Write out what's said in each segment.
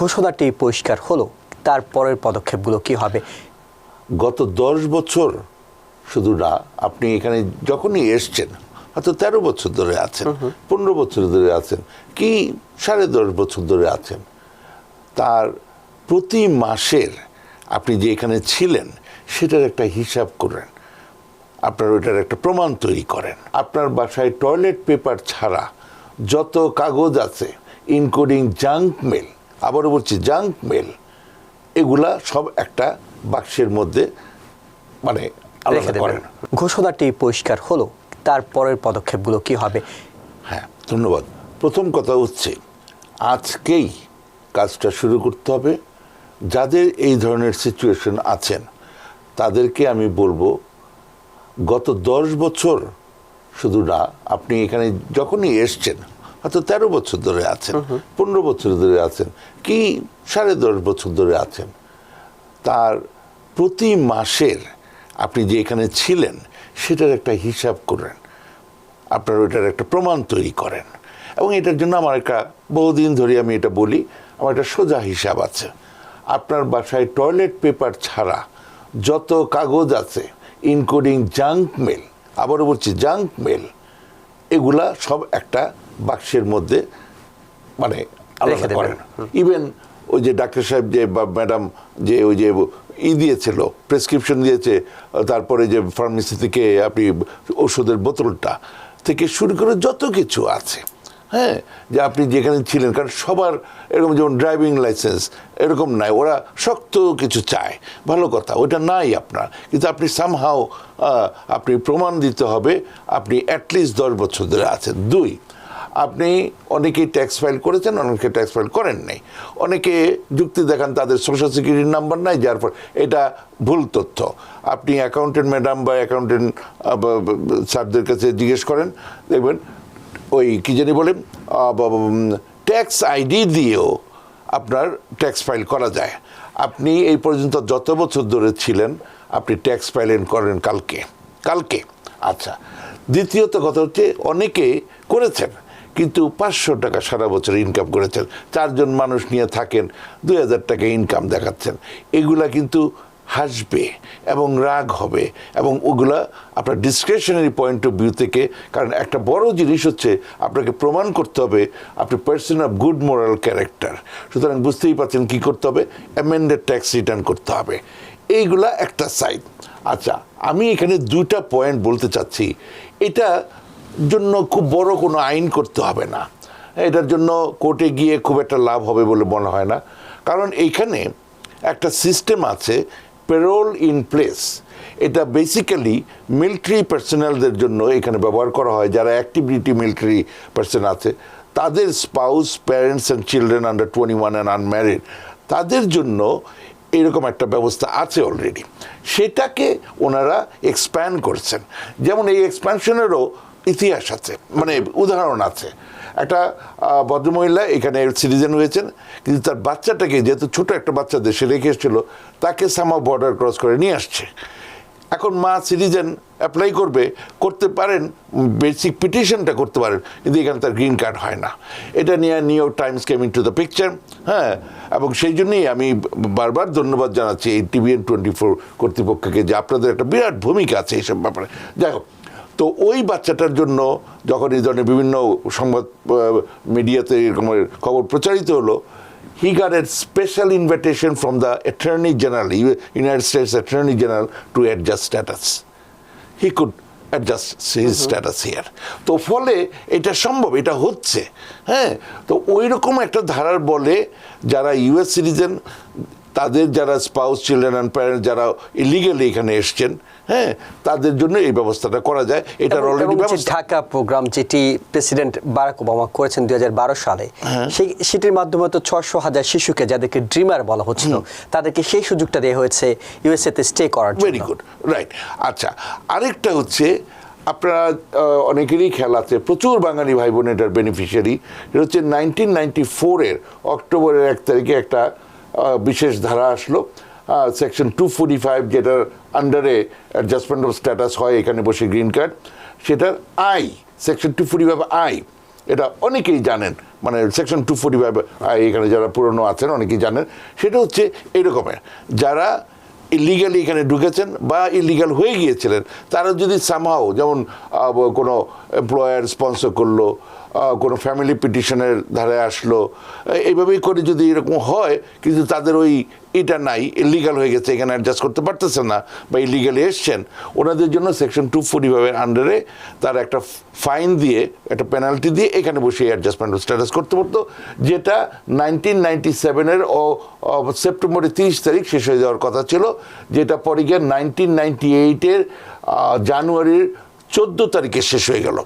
ঘোষণাটি পরিষ্কার হলো। তার পরের পদক্ষেপগুলো কি হবে? গত দশ বছর শুধু না আপনি এখানে যখনই এসছেন হয়তো তেরো বছর ধরে আছেন পনেরো বছর ধরে আছেন কি সাড়ে দশ বছর ধরে আছেন তার প্রতি মাসের আপনি যে এখানে ছিলেন সেটার একটা হিসাব করেন। আপনার ওইটার একটা প্রমাণ তৈরি করেন। আপনার বাসায় টয়লেট পেপার ছাড়া যত কাগজ আছে ইনকোডিং জাঙ্ক মেল আবারও বলছি জাঙ্ক মেল এগুলা সব একটা বাক্সের মধ্যে মানে আলাদা করেন। ঘোষণাটি পরিষ্কার হলো তার পরের পদক্ষেপগুলো কি হবে? হ্যাঁ ধন্যবাদ। প্রথম কথা হচ্ছে আজকেই কাজটা শুরু করতে হবে। যাদের এই ধরনের সিচুয়েশন আছেন তাদেরকে আমি বলব গত দশ বছর শুধু না আপনি এখানে যখনই এসছেন হয়তো তেরো বছর ধরে আছেন পনেরো বছর ধরে আছেন কি সাড়ে দশ বছর ধরে আছেন? তার প্রতি মাসের আপনি যে এখানে ছিলেন সেটার একটা হিসাব করেন। আপনার ওইটার একটা প্রমাণ তৈরি করেন। এবং এটার জন্য আমার একটা বহুদিন ধরে আমি এটা বলি আমার একটা সোজা হিসাব আছে। আপনার বাসায় টয়লেট পেপার ছাড়া যত কাগজ আছে ইনকোডিং জাঙ্ক মেল আবারও বলছি জাঙ্ক মেল এগুলা সব একটা বাক্সের মধ্যে মানে আলাদা। করেন। ইভেন ওই যে ডাক্তার সাহেব যে বা ম্যাডাম যে ওই যে ই দিয়েছিল প্রেসক্রিপশন দিয়েছে তারপরে যে ফার্মেসি থেকে আপনি ওষুধের বোতলটা থেকে শুরু করে যত কিছু আছে হ্যাঁ যে আপনি যেখানে ছিলেন কারণ সবার এরকম যেমন ড্রাইভিং লাইসেন্স এরকম নাই ওরা শক্ত কিছু চায় ভালো কথা ওটা নাই আপনার কিন্তু আপনি সামহাও আপনি প্রমাণ দিতে হবে আপনি অ্যাটলিস্ট দশ বছর ধরে আছেন। দুই আপনি অনেকেই ট্যাক্স ফাইল করেছেন, অনেকে ট্যাক্স ফাইল করেন নাই। অনেকে যুক্তি দেখান তাদের সোশ্যাল সিকিউরিটির নাম্বার নাই, যার পর এটা ভুল তথ্য। আপনি অ্যাকাউন্টেন্ট ম্যাডাম বা অ্যাকাউন্টেন্ট স্যারদের কাছে জিজ্ঞেস করেন, দেখবেন ওই কি জানি বলে ট্যাক্স আইডি দিয়েও আপনার ট্যাক্স ফাইল করা যায়। আপনি এই পর্যন্ত যত বছর ধরে ছিলেন, আপনি ট্যাক্স ফাইলেন করেন কালকে। কালকে। আচ্ছা দ্বিতীয়ত কথা হচ্ছে, অনেকে করেছেন। কিন্তু পাঁচশো টাকা সারা বছর ইনকাম করেছেন। চারজন মানুষ নিয়ে থাকেন, দুই হাজার টাকা ইনকাম দেখাচ্ছেন। এগুলা কিন্তু হাসবে এবং রাগ হবে এবং ওগুলা আপনার ডিসক্রিপশনারি পয়েন্ট অফ ভিউ থেকে, কারণ একটা বড় জিনিস হচ্ছে আপনাকে প্রমাণ করতে হবে আপনি person of good moral character সুতরাং বুঝতেই পারছেন কি করতে হবে অ্যামেন্ডেড ট্যাক্স রিটার্ন করতে হবে। এইগুলা একটা সাইড আচ্ছা আমি এখানে দুটা পয়েন্ট বলতে চাচ্ছি। এটা জন্য খুব বড় কোনো আইন করতে হবে না। এটার জন্য কোর্টে গিয়ে খুব একটা লাভ হবে বলে মনে হয় না। কারণ এইখানে একটা সিস্টেম আছে পেরোল ইন প্লেস এটা বেসিক্যালি মিলিটারি পার্সোনালদের জন্য এখানে ব্যবহার করা হয়, যারা অ্যাক্টিভিটি মিলিটারি পার্সন আছে। তাদের spouse parents and children under twenty one and unmarried তাদের জন্য এরকম একটা ব্যবস্থা আছে অলরেডি সেটাকে ওনারা এক্সপ্যান্ড করছেন। যেমন এই এক্সপ্যানশনেরও ইতিহাস আছে মানে উদাহরণ আছে। একটা ভদ্রমহিলা এখানে সিটিজেন হয়েছেন, কিন্তু তার বাচ্চাটাকে, যেহেতু ছোট একটা বাচ্চা দেশে রেখে এসেছিল, তাকে সামা বর্ডার ক্রস করে নিয়ে আসছে। এখন মা সিটিজেন অ্যাপ্লাই করবে, করতে পারেন বেসিক পিটিশনটা করতে পারেন, কিন্তু এখানে তার গ্রিন কার্ড হয় না। এটা নিয়ে New York Times came to the picture হ্যাঁ এবং সেই জন্যই আমি বারবার ধন্যবাদ জানাচ্ছি এই টিভিএন টোয়েন্টি ফোর কর্তৃপক্ষকে যে আপনাদের একটা বিরাট ভূমিকা আছে এইসব ব্যাপারে। যাই হোক তো ওই বাচ্চাটার জন্য যখন এই ধরনের বিভিন্ন সংবাদ মিডিয়াতে এরকমের খবর প্রচারিত হলো he got a special invitation from the attorney general United States attorney general to adjust status he could adjust his status here তো ফলে এটা সম্ভব এটা হচ্ছে হ্যাঁ? তো ওই রকম একটা ধারার বলে যারা ইউএস সিটিজেন তাদের যারা স্পাউস চিলড্রেন অ্যান্ড প্যারেন্টস যারা ইলিগালি এখানে এসছেন হ্যাঁ তাদের জন্য এই ব্যবস্থাটা করা যায়। এটার অলরেডি ঢাকা প্রোগ্রাম যেটি প্রেসিডেন্ট বারাক ওবামা করেছেন দু হাজার বারো সালে হ্যাঁ। সেই সেটির মাধ্যমে তো ছশো হাজার শিশুকে যাদেরকে ড্রিমার বলা হচ্ছিল তাদেরকে সেই সুযোগটা দেওয়া হয়েছে ইউএসএ তে স্টে করার ভেরি গুড রাইট আচ্ছা আরেকটা হচ্ছে আপনারা অনেকেরই আছে প্রচুর বাঙালি ভাই বোন এটার বেনিফিশিয়ারি এটা হচ্ছে নাইনটিন নাইনটি ফোরের অক্টোবরের এক তারিখে একটা বিশেষ ধারা আসলো। সেকশন টু ফোর্টি ফাইভ যেটার আন্ডারে অ্যাডজাস্টমেন্ট অফ স্ট্যাটাস হয়, এখানে বসে গ্রিন কার্ড সেটার I section two forty five I এটা অনেকেই জানেন। মানে section two forty five I এখানে যারা পুরনো আছেন, অনেকেই জানেন। সেটা হচ্ছে এরকমের। যারা ইলিগালি এখানে ঢুকেছেন বা ইলিগাল হয়ে গিয়েছিলেন, তারা যদি সামহাও যেমন কোনো এমপ্লয়ার স্পন্সর করল কোনো ফ্যামিলি পিটিশনের ধারে আসলো। এইভাবেই করে যদি এরকম হয়, কিন্তু তাদের ওই এটা নাই ইলিগাল হয়ে গেছে, এখানে অ্যাডজাস্ট করতে পারতেছে না, বা ইলিগালি এসছেন, ওনাদের জন্য সেকশন টু ফোর্টি ফাইভের আন্ডারে তার একটা ফাইন দিয়ে, একটা পেনাল্টি দিয়ে এখানে বসে অ্যাডজাস্টমেন্ট স্ট্যাটাস করতে পারতো, যেটা নাইনটিন নাইনটি সেভেনের ও সেপ্টেম্বরের তিরিশ তারিখ শেষ হয়ে যাওয়ার কথা ছিল, যেটা পরে গিয়ে নাইনটিন নাইনটি এইটের জানুয়ারির চোদ্দ তারিখে শেষ হয়ে গেল।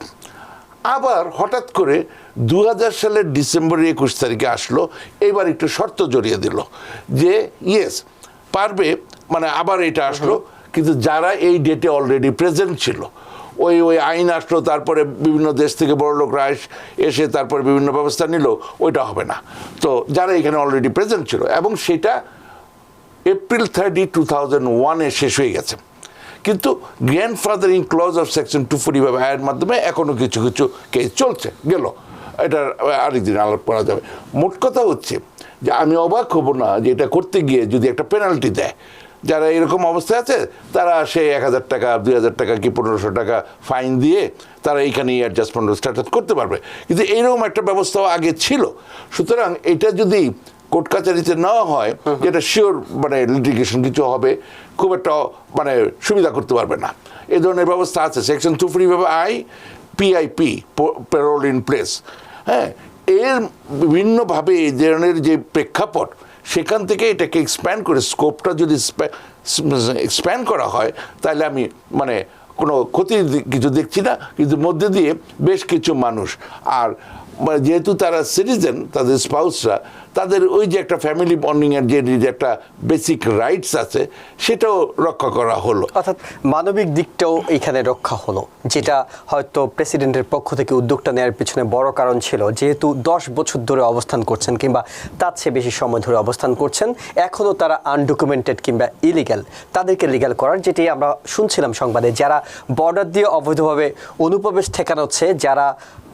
আবার হঠাৎ করে দু হাজার সালের ডিসেম্বরের একুশ তারিখে আসলো এবার একটু শর্ত জড়িয়ে দিল যে ইয়েস পারবে মানে আবার এটা আসলো কিন্তু যারা এই ডেটে অলরেডি প্রেজেন্ট ছিল ওই ওই আইন আসলো তারপরে বিভিন্ন দেশ থেকে বড় লোকরা এস- এসে তারপরে বিভিন্ন ব্যবস্থা নিল ওইটা হবে না। তো যারা এখানে অলরেডি প্রেজেন্ট ছিল এবং সেটা এপ্রিল থার্টি টু থাউজেন্ড ওয়ানে শেষ হয়ে গেছে। কিন্তু grandfathering clause of section two forty five আয়ের মাধ্যমে এখনও কিছু কিছু কেস চলছে গেল। এটা আরেকদিন আলাপ করা যাবে। মোট কথা হচ্ছে যে আমি অবাক হব না যে এটা করতে গিয়ে যদি একটা পেনাল্টি দেয়। যারা এরকম অবস্থায় আছে তারা সে এক হাজার টাকা দুই হাজার টাকা কি পনেরোশো টাকা ফাইন দিয়ে তারা এইখানে অ্যাডজাস্টমেন্ট স্ট্যাটাস করতে পারবে। কিন্তু এইরকম একটা ব্যবস্থাও আগে ছিল। সুতরাং এটা যদি কোর্ট কাছারিতে নেওয়া হয় যেটা শিওর মানে লিটিগেশন কিছু হবে খুব একটা মানে সুবিধা করতে পারবে না। এ ধরনের ব্যবস্থা আছে। Section two free I PIP parole in place হ্যাঁ এর বিভিন্নভাবে এই ধরনের যে প্রেক্ষাপট, সেখান থেকে এটাকে এক্সপ্যান্ড করে স্কোপটা যদি এক্সপ্যান্ড করা হয়, তাহলে আমি মানে কোনো ক্ষতির কিছু দেখছি না, কিন্তু মধ্যে দিয়ে বেশ কিছু মানুষ। আর মানে যেহেতু তারা সিটিজেন তাদের স্পাউসরা তাদের ওই যে একটা ফ্যামিলি বন্ডিংয়ের যে একটা বেসিক রাইটস আছে, সেটাও রক্ষা করা হলো। অর্থাৎ মানবিক দিকটাও এখানে রক্ষা হলো, যেটা হয়তো প্রেসিডেন্টের পক্ষ থেকে উদ্যোগটা নেওয়ার পিছনে বড় কারণ ছিল। যেহেতু দশ বছর ধরে অবস্থান করছেন কিংবা তার চেয়ে বেশি সময় ধরে অবস্থান করছেন, এখনও তারা আনডকুমেন্টেড কিংবা ইলিগ্যাল তাদেরকে লিগ্যাল করার, যেটি আমরা শুনছিলাম সংবাদে, যারা বর্ডার দিয়ে অবৈধভাবে অনুপ্রবেশ ঠেকানো হচ্ছে যারা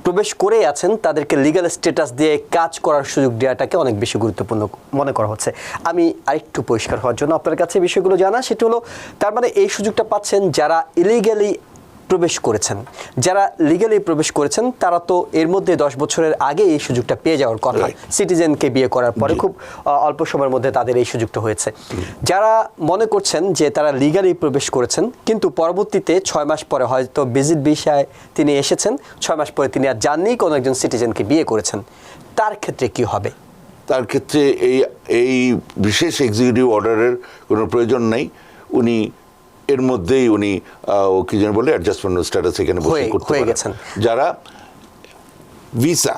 প্রবেশ করে আছেন, তাদেরকে লিগ্যাল স্ট্যাটাস দিয়ে কাজ করার সুযোগ দেওয়াটাকে অনেক বেশি গুরুত্বপূর্ণ মনে করা হচ্ছে। আমি আরেকটু পরিষ্কার হওয়ার জন্য আপনার কাছে বিষয়গুলো জানা, সেটা হলো তার মানে এই সুযোগটা পাচ্ছেন যারা ইলিগ্যালি প্রবেশ করেছেন। যারা লিগালি প্রবেশ করেছেন তারা তো এর মধ্যে দশ বছরের আগে এই সুযোগটা পেয়ে যাওয়ার কথা. সিটিজেনকে বিয়ে করার পরে খুব অল্প সময়ের মধ্যে তাদের এই সুযোগটা হয়েছে। যারা মনে করছেন যে তারা লিগালি প্রবেশ করেছেন কিন্তু পরবর্তীতে ছয় মাস পরে হয়তো ভিজিট বিষয়ে তিনি এসেছেন ছয় মাস পরে তিনি আর যাননি কোনো একজন সিটিজেনকে বিয়ে করেছেন তার ক্ষেত্রে কি হবে? তার ক্ষেত্রে এই এই বিশেষ এক্সিকিউটিভ অর্ডারের কোনো প্রয়োজন নেই। উনি এর মধ্যেই উনি ও কি যেন বলে অ্যাডজাস্টমেন্ট স্ট্যাটাস এখানে বসে করতে গেছেন। যারা ভিসা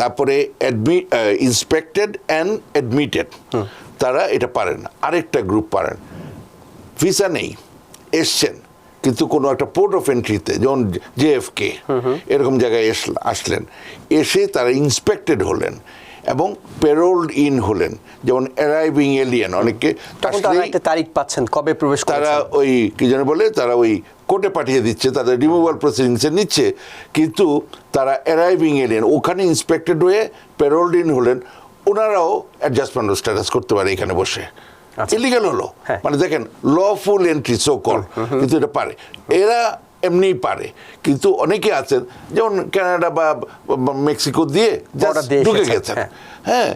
তারপরে ইন্সপেক্টেড অ্যান্ড অ্যাডমিটেড তারা এটা পারেন। আরেকটা গ্রুপ পারেন। ভিসা নেই এসছেন কিন্তু কোনো একটা পোর্ট অফ এন্ট্রিতে যেমন জেএফকে এরকম জায়গায় আসলেন। এসে তারা ইন্সপেক্টেড হলেন। এবং পেরোল্ড ইন হলেন যেমন অ্যারাইভিং এলিয়েন অনেকে তারিখ পাচ্ছেন কবে প্রবেশ তারা ওই কি যেন বলে তারা ওই কোর্টে পাঠিয়ে দিচ্ছে তাদের রিমুভাল প্রসিডিংসে নিচ্ছে কিন্তু তারা অ্যারাইভিং এলেন ওখানে ইন্সপেক্টেড হয়ে প্যারোল্ড ইন হলেন ওনারাও অ্যাডজাস্টমেন্ট স্ট্যাটাস করতে পারে এখানে বসে। আচ্ছা। ইলিগাল হলো। হ্যাঁ। মানে দেখেন লফুল এন্ট্রি সো কল কিন্তু এটা পারে। এরা এমনিই পারে। কিন্তু অনেকে আছেন যেমন কানাডা বা মেক্সিকো দিয়ে ঢুকে গেছেন। হ্যাঁ। হ্যাঁ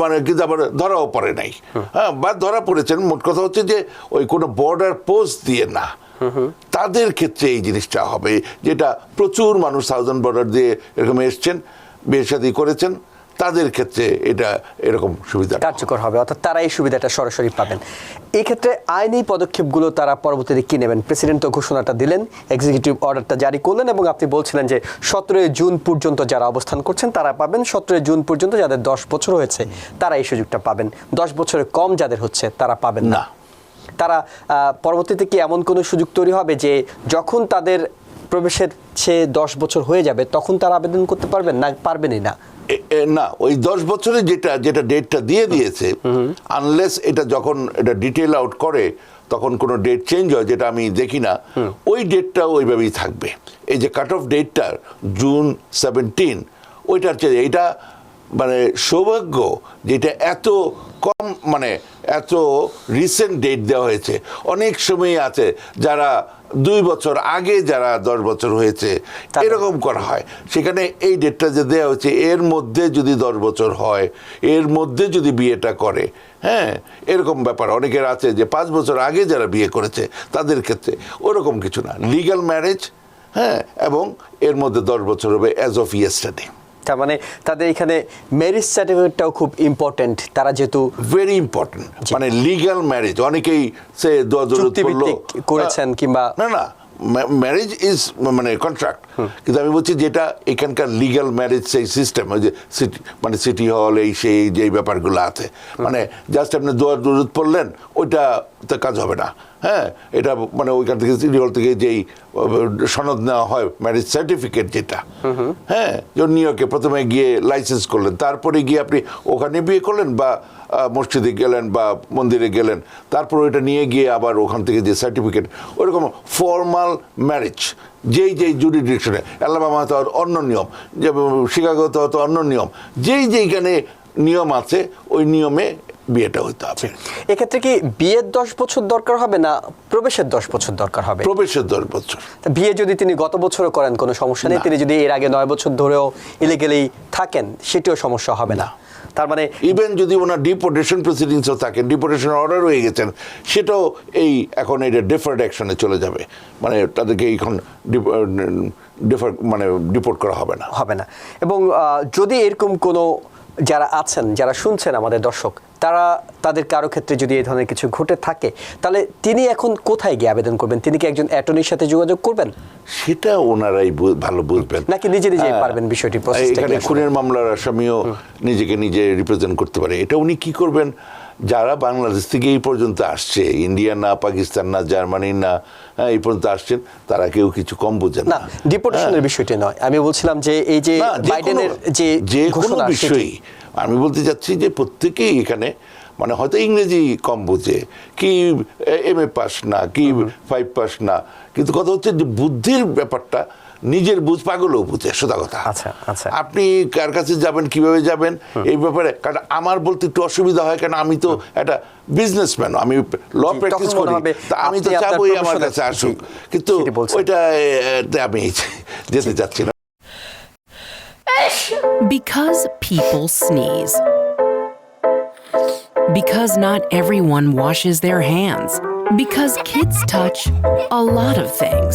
মানে কিন্তু আবার ধরাও পড়ে নাই। হ্যাঁ বা ধরা পড়েছেন মোট কথা হচ্ছে যে ওই কোনো বর্ডার পোস্ট দিয়ে না। তাদের ক্ষেত্রে এই জিনিসটা হবে যেটা প্রচুর মানুষ থাউজেন্ড বর্ডার দিয়ে এরকম এসছেন বিয়ে শাদী করেছেন। তাদের ক্ষেত্রে এটা এরকম সুবিধা কার্যকর হবে অর্থাৎ তারা এই সুবিধাটা সরাসরি পাবেন। এই ক্ষেত্রে আইনি পদক্ষেপগুলো তারা পরবর্তীতে কী নেবেন? প্রেসিডেন্ট তো ঘোষণাটা দিলেন এক্সিকিউটিভ অর্ডারটা জারি করলেন এবং আপনি বলছিলেন যে সতেরোই জুন পর্যন্ত যারা অবস্থান করছেন তারা পাবেন সতেরোই জুন পর্যন্ত যাদের দশ বছর হয়েছে তারা এই সুযোগটা পাবেন। দশ বছরের কম যাদের হচ্ছে তারা পাবেন না। না। তারা পরবর্তীতে কি এমন কোনো সুযোগ তৈরি হবে যে যখন তাদের প্রবেশের সে দশ বছর হয়ে যাবে তখন তার আবেদন করতে পারবেন না পারবেনই না? না ওই দশ বছরে যেটা যেটা ডেটটা দিয়ে দিয়েছে আনলেস এটা যখন এটা ডিটেল আউট করে তখন কোনো ডেট চেঞ্জ হয় যেটা আমি দেখি না ওই ডেটটা ওইভাবেই থাকবে। এই যে কাট অফ ডেটটা জুন সেভেন্টিন ওইটার চেয়ে এটা মানে সৌভাগ্য যেটা এত কম মানে এত রিসেন্ট ডেট দেওয়া হয়েছে। অনেক সময় আছে যারা দুই বছর আগে যারা দশ বছর হয়েছে এরকম করা হয়। সেখানে এই ডেটটা যে দেওয়া হয়েছে এর মধ্যে যদি দশ বছর হয় এর মধ্যে যদি বিয়েটা করে হ্যাঁ এরকম ব্যাপার। অনেকের আছে যে পাঁচ বছর আগে যারা বিয়ে করেছে তাদের ক্ষেত্রে ওরকম কিছু না। লিগ্যাল ম্যারেজ হ্যাঁ এবং এর মধ্যে দশ বছর হবে অ্যাজ অফ ইয়েস্টারডে তার মানে তাদের এখানে ম্যারেজ সার্টিফিকেটটাও খুব ইম্পর্টেন্ট তারা যেহেতু ভেরি ইম্পর্টেন্ট মানে লিগ্যাল ম্যারেজ অনেকেই সে করেছেন কিংবা না না। ম্যারেজ ইজ মানে কন্ট্রাক্ট কিন্তু আমি বলছি যেটা এখানকার লিগ্যাল ম্যারেজ সেই সিস্টেম ওই যে সিটি মানে সিটি হল এই সেই যে ব্যাপারগুলো আছে। মানে জাস্ট আপনি দোয়ার দরুদ পড়লেন ওইটা তো কাজ হবে না। হ্যাঁ এটা মানে ওইখান থেকে সিটি হল থেকে যেই সনদ নেওয়া হয় ম্যারেজ সার্টিফিকেট যেটা। হ্যাঁ যেমন নিউ ইয়র্কে প্রথমে গিয়ে লাইসেন্স করলেন তারপরে গিয়ে আপনি ওখানে বিয়ে করলেন বা মসজিদে গেলেন বা মন্দিরে গেলেন তারপর ওইটা নিয়ে গিয়ে আবার ওখান থেকে যে সার্টিফিকেট ওরকম ফর্মাল ম্যারেজ যেই যেই জুডি জুডিডিকশনে অ্যালাবামা তো অন্য নিয়ম যে শিকাগো তো তো অন্য নিয়ম যেই যেইখানে নিয়ম আছে ওই নিয়মে বিয়েটা হইতে হবে। এক্ষেত্রে কি বিয়ের দশ বছর দরকার হবে না প্রবেশের দশ বছর দরকার হবে? প্রবেশের দশ বছর। বিয়ে যদি তিনি গত বছরও করেন কোনো সমস্যা নেই। তিনি যদি এর আগে নয় বছর ধরেও ইলিগেলি থাকেন সেটিও সমস্যা হবে না। তার মানে ইভেন যদি ওনার ডিপোর্টেশন প্রসিডিংসও থাকেন ডিপোর্টেশন অর্ডার হয়ে গেছেন সেটাও এই এখন এটা ডিফার্ড অ্যাকশনে চলে যাবে। মানে তাদেরকে এখন ডিফার মানে ডিপোর্ট করা হবে না। হবে না। এবং যদি এরকম কোনো যারা আছেন যারা শুনছেন আমাদের দর্শক তারা তাদের কারও ক্ষেত্রে যদি এই ধরনের কিছু ঘটে থাকে তাহলে তিনি এখন কোথায় গিয়ে আবেদন করবেন? তিনি কি একজন অ্যাটর্নির সাথে যোগাযোগ করবেন? সেটা ওনারাই ভালো বুঝবেন। নাকি নিজে নিজেই হ্যাঁ। পারবেন বিষয়টি, এখানে খুনের মামলার আসামিও নিজেকে নিজে রিপ্রেজেন্ট করতে পারে। এটা উনি কি করবেন? যারা বাংলাদেশ থেকে এই পর্যন্ত আসছে ইন্ডিয়া না পাকিস্তান না জার্মানি না হ্যাঁ, এই পর্যন্ত আসছেন তারা কেউ কিছু কম বোঝেন না। ডিপোর্টেশনের বিষয়টি নয়। আমি বলছিলাম যে এই যে হ্যাঁ। বাইডেনের যে যে কোনো বিষয়ই। আমি বলতে চাচ্ছি যে প্রত্যেকেই এখানে মানে হয়তো ইংরেজি কম বোঝে কি এম এ পাস না কি ফাইভ পাস না কিন্তু কথা হচ্ছে যে বুদ্ধির ব্যাপারটা নিজের বুঝ পাগলও বুঝে সোজা কথা আচ্ছা, আচ্ছা। আপনি কার কাছে যাবেন কীভাবে যাবেন এই ব্যাপারে কারণ আমার বলতে একটু অসুবিধা হয় কারণ আমি তো একটা বিজনেসম্যান আমি ল প্র্যাকটিস করি তা আমি তো চাবই আমার কাছে আসুক কিন্তু। ওইটা আমি যেতে চাচ্ছি না Because people sneeze. Because not everyone washes their hands. Because kids touch a lot of things.